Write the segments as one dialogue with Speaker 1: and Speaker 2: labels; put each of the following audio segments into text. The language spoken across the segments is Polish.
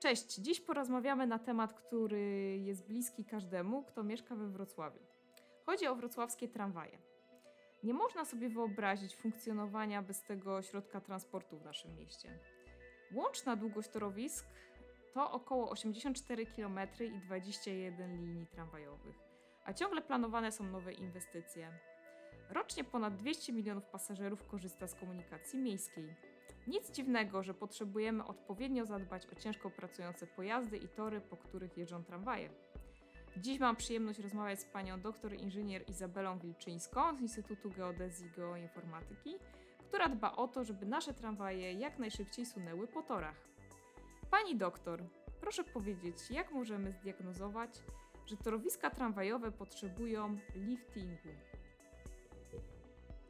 Speaker 1: Cześć, dziś porozmawiamy na temat, który jest bliski każdemu, kto mieszka we Wrocławiu. Chodzi o wrocławskie tramwaje. Nie można sobie wyobrazić funkcjonowania bez tego środka transportu w naszym mieście. Łączna długość torowisk to około 84 km i 21 linii tramwajowych, a ciągle planowane są nowe inwestycje. Rocznie ponad 200 milionów pasażerów korzysta z komunikacji miejskiej. Nic dziwnego, że potrzebujemy odpowiednio zadbać o ciężko pracujące pojazdy i tory, po których jeżdżą tramwaje. Dziś mam przyjemność rozmawiać z panią doktor inżynier Izabelą Wilczyńską z Instytutu Geodezji i Geoinformatyki, która dba o to, żeby nasze tramwaje jak najszybciej sunęły po torach. Pani doktor, proszę powiedzieć, jak możemy zdiagnozować, że torowiska tramwajowe potrzebują liftingu?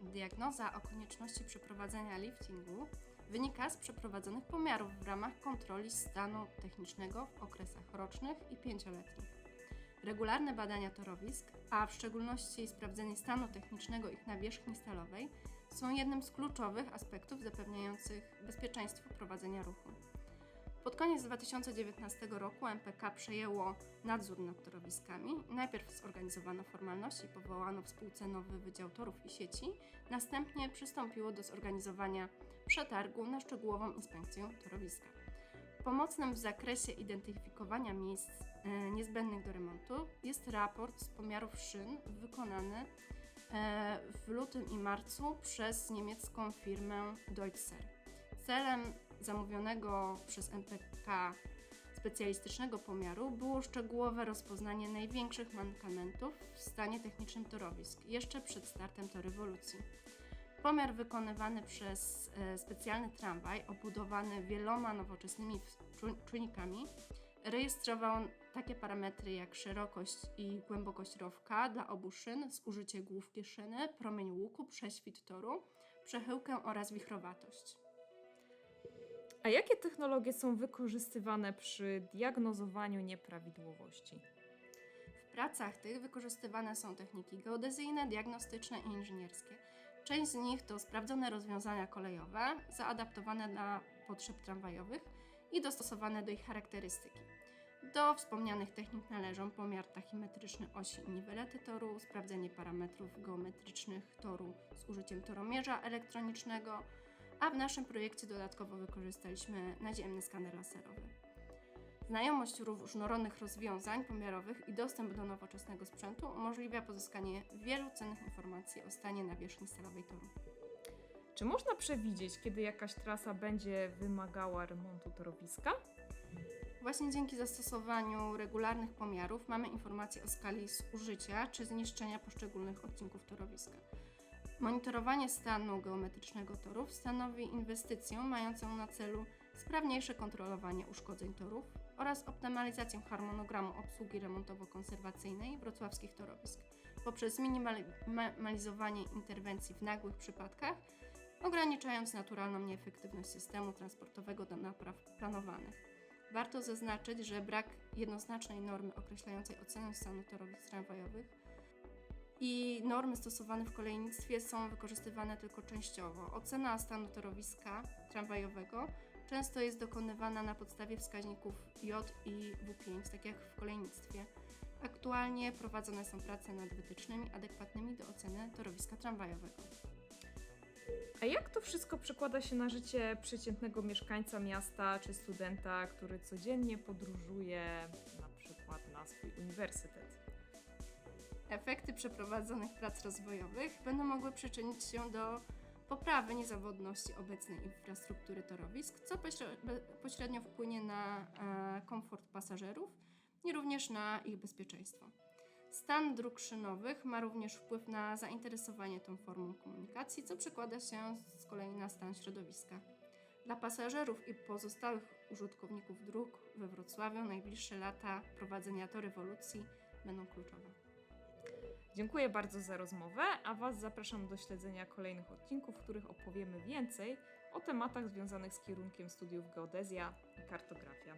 Speaker 2: Diagnoza o konieczności przeprowadzenia liftingu wynika z przeprowadzonych pomiarów w ramach kontroli stanu technicznego w okresach rocznych i pięcioletnich. Regularne badania torowisk, a w szczególności sprawdzenie stanu technicznego ich nawierzchni stalowej, są jednym z kluczowych aspektów zapewniających bezpieczeństwo prowadzenia ruchu. Pod koniec 2019 roku MPK przejęło nadzór nad torowiskami. Najpierw zorganizowano formalności powołano w spółce nowy Wydział Torów i Sieci, następnie przystąpiło do zorganizowania przetargu na szczegółową inspekcję torowiska. Pomocnym w zakresie identyfikowania miejsc e, niezbędnych do remontu jest raport z pomiarów szyn wykonany e, w lutym i marcu przez niemiecką firmę Deutzer. Celem zamówionego przez MPK specjalistycznego pomiaru było szczegółowe rozpoznanie największych mankamentów w stanie technicznym torowisk jeszcze przed startem to rewolucji. Pomiar wykonywany przez e, specjalny tramwaj obudowany wieloma nowoczesnymi czujnikami rejestrował takie parametry jak szerokość i głębokość rowka dla obu szyn, zużycie główki szyny, promień łuku, prześwit toru, przechyłkę oraz wichrowatość.
Speaker 1: A jakie technologie są wykorzystywane przy diagnozowaniu nieprawidłowości?
Speaker 2: W pracach tych wykorzystywane są techniki geodezyjne, diagnostyczne i inżynierskie. Część z nich to sprawdzone rozwiązania kolejowe, zaadaptowane dla potrzeb tramwajowych i dostosowane do ich charakterystyki. Do wspomnianych technik należą pomiar tachymetryczny osi i niwelety toru, sprawdzenie parametrów geometrycznych toru z użyciem toromierza elektronicznego, a w naszym projekcie dodatkowo wykorzystaliśmy naziemny skaner laserowy. Znajomość różnorodnych rozwiązań pomiarowych i dostęp do nowoczesnego sprzętu umożliwia pozyskanie wielu cennych informacji o stanie nawierzchni stalowej toru.
Speaker 1: Czy można przewidzieć, kiedy jakaś trasa będzie wymagała remontu torowiska?
Speaker 2: Właśnie dzięki zastosowaniu regularnych pomiarów mamy informacje o skali zużycia czy zniszczenia poszczególnych odcinków torowiska. Monitorowanie stanu geometrycznego torów stanowi inwestycję mającą na celu sprawniejsze kontrolowanie uszkodzeń torów oraz optymalizację harmonogramu obsługi remontowo-konserwacyjnej wrocławskich torowisk poprzez minimalizowanie interwencji w nagłych przypadkach, ograniczając naturalną nieefektywność systemu transportowego do napraw planowanych. Warto zaznaczyć, że brak jednoznacznej normy określającej ocenę stanu torowisk tramwajowych i normy stosowane w kolejnictwie są wykorzystywane tylko częściowo. Ocena stanu torowiska tramwajowego często jest dokonywana na podstawie wskaźników J i W5, tak jak w kolejnictwie. Aktualnie prowadzone są prace nad wytycznymi adekwatnymi do oceny torowiska tramwajowego.
Speaker 1: A jak to wszystko przekłada się na życie przeciętnego mieszkańca miasta czy studenta, który codziennie podróżuje na przykład na swój uniwersytet?
Speaker 2: Efekty przeprowadzonych prac rozwojowych będą mogły przyczynić się do poprawy niezawodności obecnej infrastruktury torowisk, co pośrednio wpłynie na e, komfort pasażerów i również na ich bezpieczeństwo. Stan dróg szynowych ma również wpływ na zainteresowanie tą formą komunikacji, co przekłada się z kolei na stan środowiska. Dla pasażerów i pozostałych użytkowników dróg we Wrocławiu najbliższe lata prowadzenia to rewolucji będą kluczowe.
Speaker 1: Dziękuję bardzo za rozmowę, a Was zapraszam do śledzenia kolejnych odcinków, w których opowiemy więcej o tematach związanych z kierunkiem studiów geodezja i kartografia.